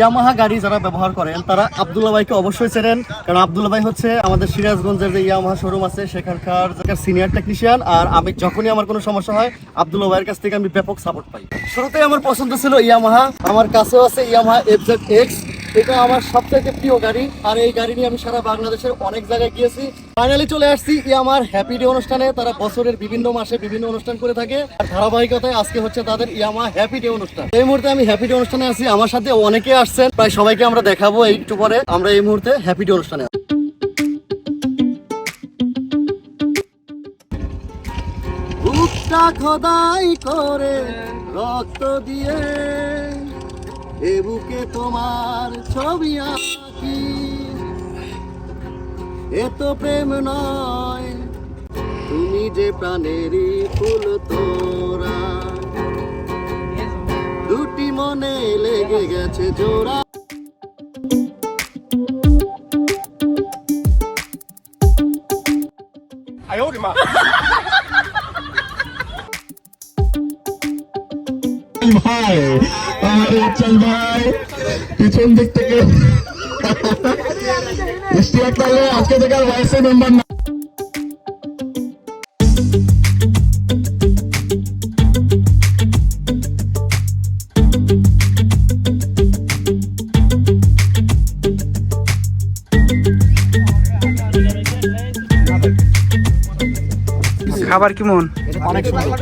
Yamaha গাড়ি যারা ব্যবহার করেন, তারা আবদুল্লা ভাইকে অবশ্যই চেনেন। কারণ আবদুল্লা ভাই হচ্ছে আমাদের সিরাজগঞ্জের যে ইয়ামাহা শোরুম আছে, সেখানকার সিনিয়র টেকনিশিয়ান আর আমি যখনই আমার কোনো সমস্যা হয় আবদুল্লা ভাইয়ের কাছ থেকে আমি ব্যাপক সাপোর্ট পাই। শুরুতেই আমার পছন্দ ছিল ইয়ামাহা। আমার কাছেও আছে ইয়ামাহা এফজেড এক্স এটা আমার সবথেকে প্রিয় গাড়ি। আর এই গাড়ি নিয়ে আমি সারা বাংলাদেশের অনেক জায়গায় গিয়েছি। ফাইনালি চলে আসছি ইয়ামার হ্যাপি ডে অনুষ্ঠানে। তারা বছরের বিভিন্ন মাসে বিভিন্ন অনুষ্ঠান করে থাকে। আর ধারাবাহিকতায় আজকে হচ্ছে তাদের ইয়ামা হ্যাপি ডে অনুষ্ঠান। এই মুহূর্তে আমি হ্যাপি ডে অনুষ্ঠানে আছি। আমার সাথে অনেকে আসছেন। প্রায় সবাইকে আমরা দেখাবো একটু পরে। আমরা এই মুহূর্তে হ্যাপি ডে অনুষ্ঠানে খোদাই করে রক্ত দিয়ে এ বুকে তোমার ছবি আঁকি। এ তো প্রেম নয়, তুমি যে প্রাণেরই ফুল তোরা। দুটি মনে লেগে গেছে জোড়া। ভাই আমাদের চল ভাই পিছন দিক থেকে। ইস্তিয়াক তাহলে আজকে থেকে আর ভাইসে মেম্বার না। খাবার কেমন অনেক সুন্দর।